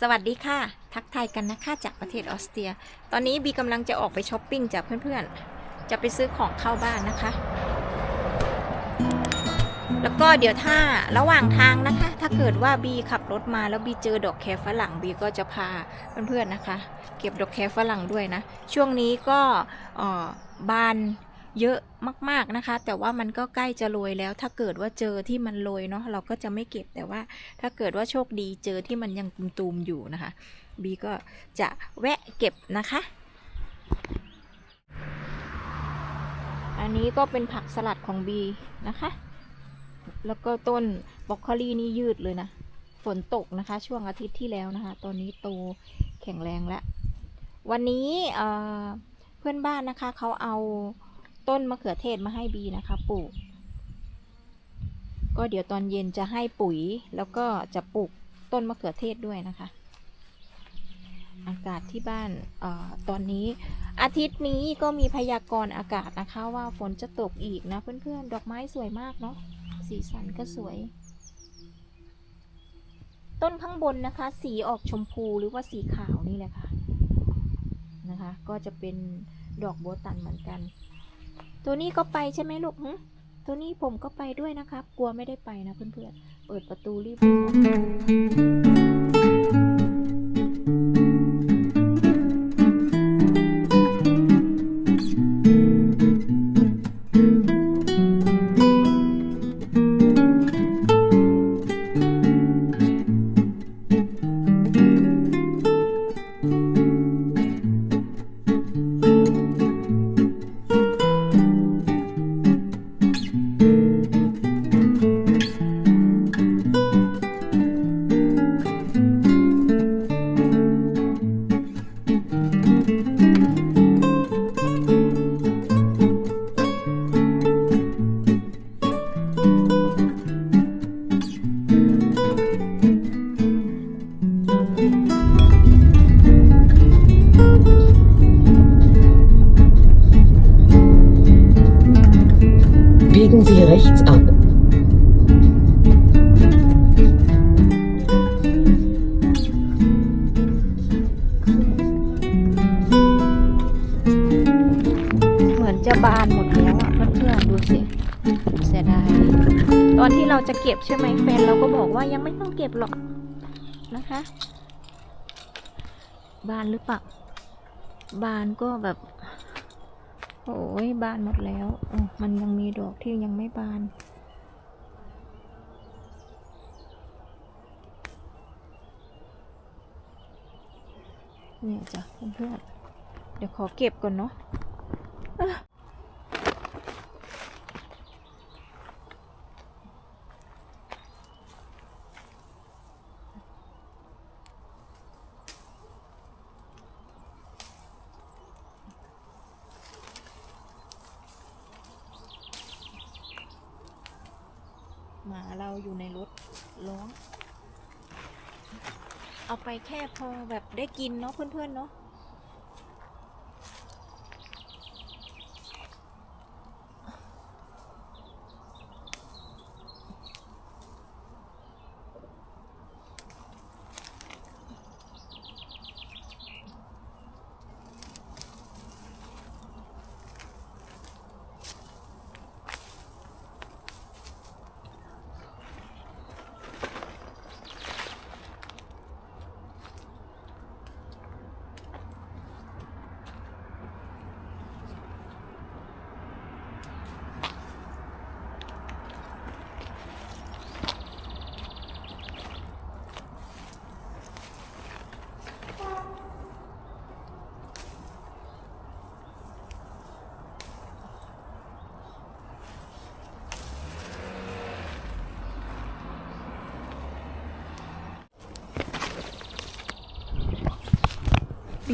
สวัสดีค่ะ ทักทายกันนะคะจากประเทศออสเตรีย ตอนนี้บีกำลังจะออกไปช้อปปิ้งจากเพื่อนๆ จะไปซื้อของเข้าบ้านนะคะ แล้วก็เดี๋ยวถ้าระหว่างทางนะคะ ถ้าเกิดว่าบีขับรถมาแล้วบีเจอดอกแคฝรั่งบีก็จะพาเพื่อนๆนะคะ เก็บดอกแคฝรั่งด้วยนะ ช่วงนี้ก็บาน เยอะมากๆนะคะ แต่ว่ามันก็ใกล้จะโรยแล้ว ถ้าเกิดว่าเจอที่มันโรยเนาะเราก็จะไม่เก็บแต่ว่า ถ้าเกิดว่าโชคดีเจอที่มันยังตุมๆอยู่นะคะบีก็จะแวะเก็บนะคะ อันนี้ก็เป็นผักสลัดของบีนะคะ แล้วก็ต้นบรอกโคลีนี่ยืดเลยนะ ฝนตกนะคะ ช่วงอาทิตย์ที่แล้วนะคะ ตอนนี้โตแข็งแรงแล้ว วันนี้เเพื่อนบ้านนะคะเขาเอา ต้นมะเขือเทศมาให้บีนะคะปลูก ก็เดี๋ยวตอนเย็นจะให้ปุ๋ยแล้วก็จะปลูกต้นมะเขือเทศด้วยนะคะ อากาศที่บ้านออตอนนี้อาทิตย์นี้ก็มีพยากรณ์อากาศนะคะว่าฝนจะตกอีกนะเพื่อนๆ ดอกไม้สวยมากเนาะสีสันก็สวย ต้นข้างบนนะคะ สีออกชมพูหรือว่าสีขาวนี่แหละค่ะนะคะ ก็จะเป็นดอกโบตันเหมือนกัน ตัวนี้ก็ไปใช่ไหมลูกตัวนี้ผมก็ไปด้วยนะครับ กลัวไม่ได้ไปนะเพื่อนๆ เปิดประตูรีบ rechts ab. เหมือนจะบานหมดแล้วอะเพื่อนๆดูสิเสียดายตอนที่เราจะเก็บใช่ไหมแฟนเราก็บอกว่ายังไม่ต้องเก็บหรอกนะคะ บานหรือเปล่าบานก็แบบ โอ้ยบานหมดแล้วมันยังมีดอกที่ยังไม่บาน เนี่ยจ้ะเพื่อนๆเดี๋ยวขอเก็บก่อนเนาะอะหมาเราอยู่ในรถร้อง เอาไปแค่พอแบบได้กินเนาะเพื่อนๆเนาะ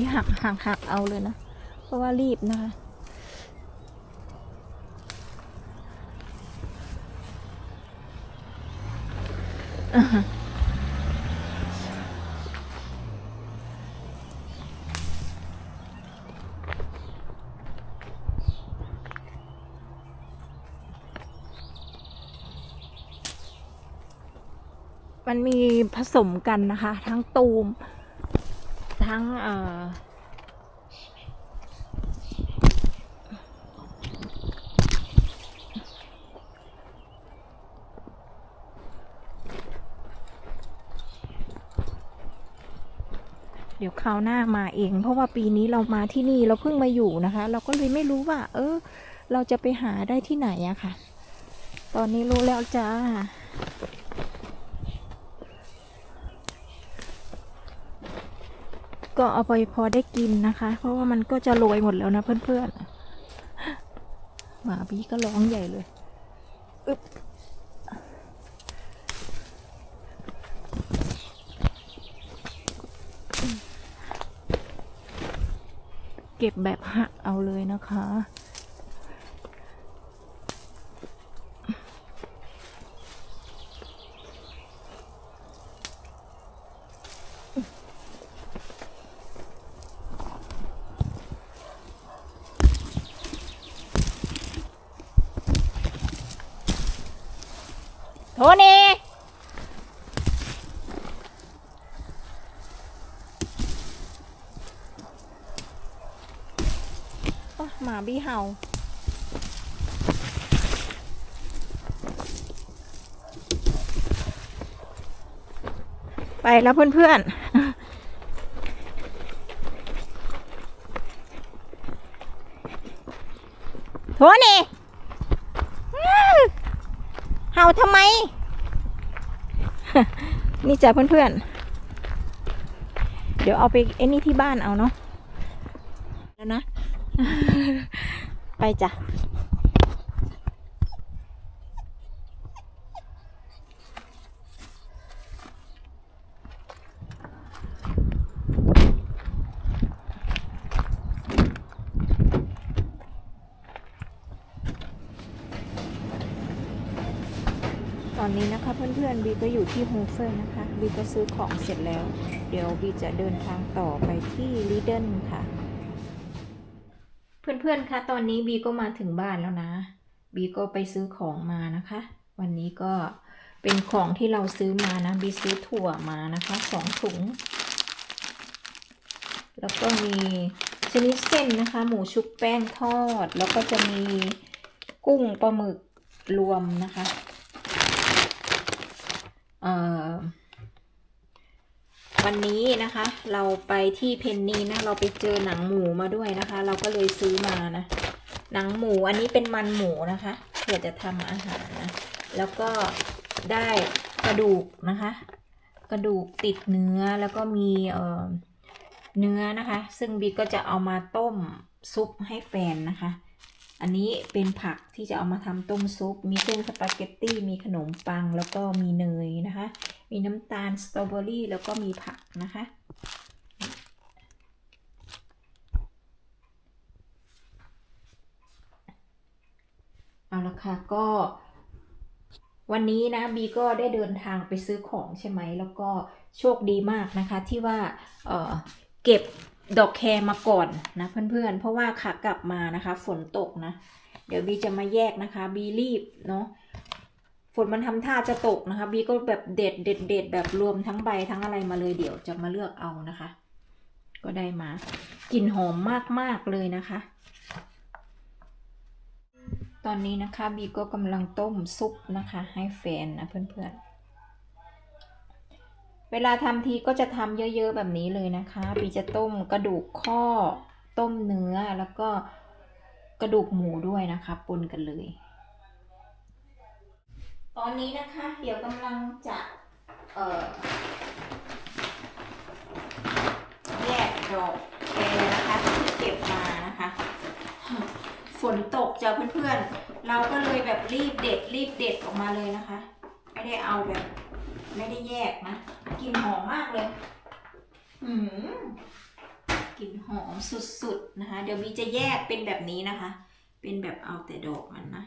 นี่หักหักหักเอาเลยนะ เพราะว่ารีบนะคะมันมีผสมกันนะคะ ทั้งตูม ทั้งเอ่อเดี๋ยวคราวหน้ามาเอง เพราะว่าปีนี้เรามาที่นี่เราเพิ่งมาอยู่นะคะ เราก็เลยไม่รู้ว่า เออ เราจะไปหาได้ที่ไหนอะค่ะ ตอนนี้รู้แล้วจ้า ก็เอาไปพอได้กินนะคะ เพราะว่ามันก็จะโรยหมดแล้วนะเพื่อนๆหมาบีก็ร้องใหญ่เลยอึ๊บเก็บแบบหักเอาเลยนะคะ หมาบี้เห่าไปแล้วเพื่อนๆโทนี่เห่าทำไม นี่จ้ะเพื่อนๆ เดี๋ยวเอาไปไอ้นี่ที่บ้านเอาเนาะแล้วนะ ไปจ้ะ ตอนนี้นะคะเพื่อนๆบีก็อยู่ที่โฮเฟอร์นะคะบีก็ซื้อของเสร็จแล้ว เดี๋ยวบีจะเดินทางต่อไปที่ลีเดนค่ะ เพื่อนๆคะตอนนี้บีก็มาถึงบ้านแล้วนะบีก็ไปซื้อของมานะคะ วันนี้ก็เป็นของที่เราซื้อมานะบีซื้อถั่วมานะคะสองถุง แล้วก็มีชนิดเส้นนะคะ หมูชุบแป้งทอด แล้วก็จะมีกุ้งปลาหมึกรวมนะคะ วันนี้นะคะ เราไปที่เพนนีนะ เราไปเจอหนังหมูมาด้วยนะคะ เราก็เลยซื้อมานะ หนังหมูอันนี้เป็นมันหมูนะคะเพื่อจะทำอาหารนะ แล้วก็ได้กระดูกนะคะ กระดูกติดเนื้อแล้วก็มีเอ่อเนื้อนะคะ ซึ่งบีก็จะเอามาต้มซุปให้แฟนนะคะ อันนี้เป็นผักที่จะเอามาทำต้มซุป มีเส้นสปาเกตตี้ มีขนมปัง แล้วก็มีเนยนะคะ มีน้ำตาลสตรอเบอรี่แล้วก็มีผักนะคะ เอาละค่ะก็วันนี้นะบีก็ได้เดินทางไปซื้อของใช่ไหม แล้วก็โชคดีมากนะคะที่ว่าเเก็บ ดอกแครมาก่อนนะเพื่อนๆ เพราะว่าขากลับมานะคะ ฝนตกนะ เดี๋ยวบีจะมาแยกนะคะ บีรีบเนาะฝนมันทำท่าจะตกนะคะ บีก็แบบเด็ดเด็ดเด็ดแบบรวมทั้งใบทั้งอะไรมาเลยเดี๋ยวจะมาเลือกเอานะคะ ก็ได้มากลิ่นหอมมากๆเลยนะคะ ตอนนี้นะคะบีก็กำลังต้มซุปนะคะ ให้แฟนนะเพื่อนๆ เวลาทำทีก็จะทำเยอะๆแบบนี้เลยนะคะบีจะต้มกระดูกข้อ ต้มเนื้อแล้วก็กระดูกหมูด้วยนะคะปนกันเลย ตอนนี้นะคะ เดี๋ยวกำลังจะเอ่อแยกดอกแครนะคะที่เก็บมานะคะฝนตกจ้ะเพื่อนๆ เราก็เลยแบบรีบเด็ดรีบเด็ดออกมาเลยนะคะ ไม่ได้เอาแบบ ไม่ได้แยกนะ กลิ่นหอมมากเลย อืมกลิ่นหอมสุดๆนะคะ เดี๋ยวบีจะแยกเป็นแบบนี้นะคะ เป็นแบบเอาแต่ดอกมันนะ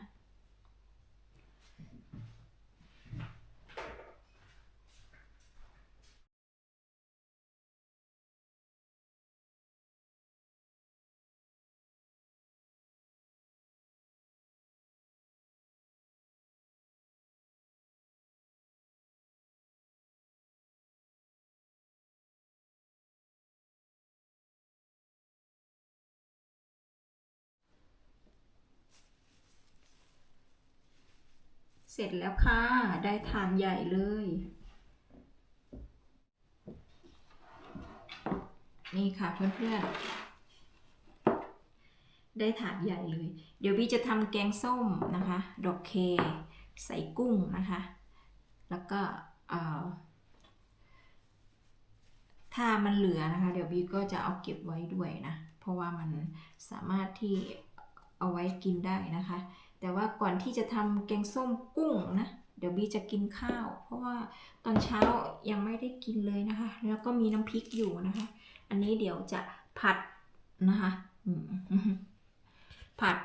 เสร็จแล้วค่ะ ได้ทานใหญ่เลย นี่ค่ะเพื่อนๆ ได้ถาดใหญ่เลย เดี๋ยวพี่จะทำแกงส้มนะคะ ดอกเค ใส่กุ้งนะคะ แล้วก็ถ้ามันเหลือนะคะ เดี๋ยวบีก็จะเอาเก็บไว้ด้วยนะ เพราะว่ามันสามารถที่เอาไว้กินได้นะคะ แต่ว่าก่อนที่จะทำแกงส้มกุ้งนะ เดี๋ยวบีจะกินข้าว เพราะว่าตอนเช้ายังไม่ได้กินเลยนะคะ แล้วก็มีน้ำพริกอยู่นะคะ อันนี้เดี๋ยวจะผัดนะคะผัด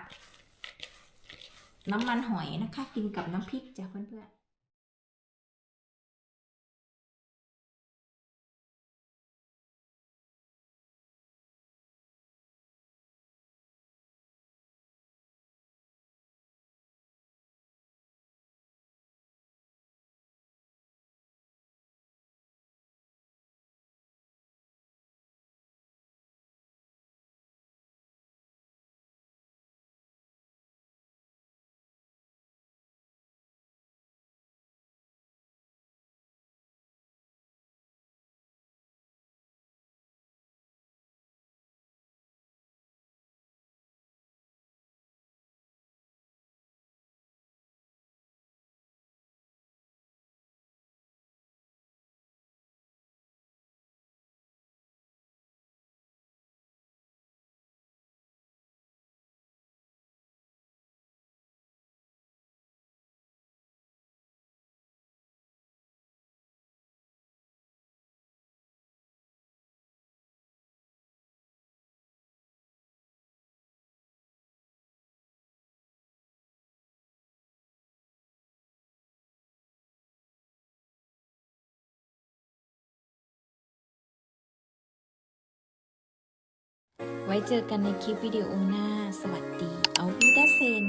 น้ำมันหอยนะคะ กินกับน้ำพริกจ้ะเพื่อนๆ ไว้เจอกันในคลิปวิดีโอหน้า สวัสดี เอาวิดาเซน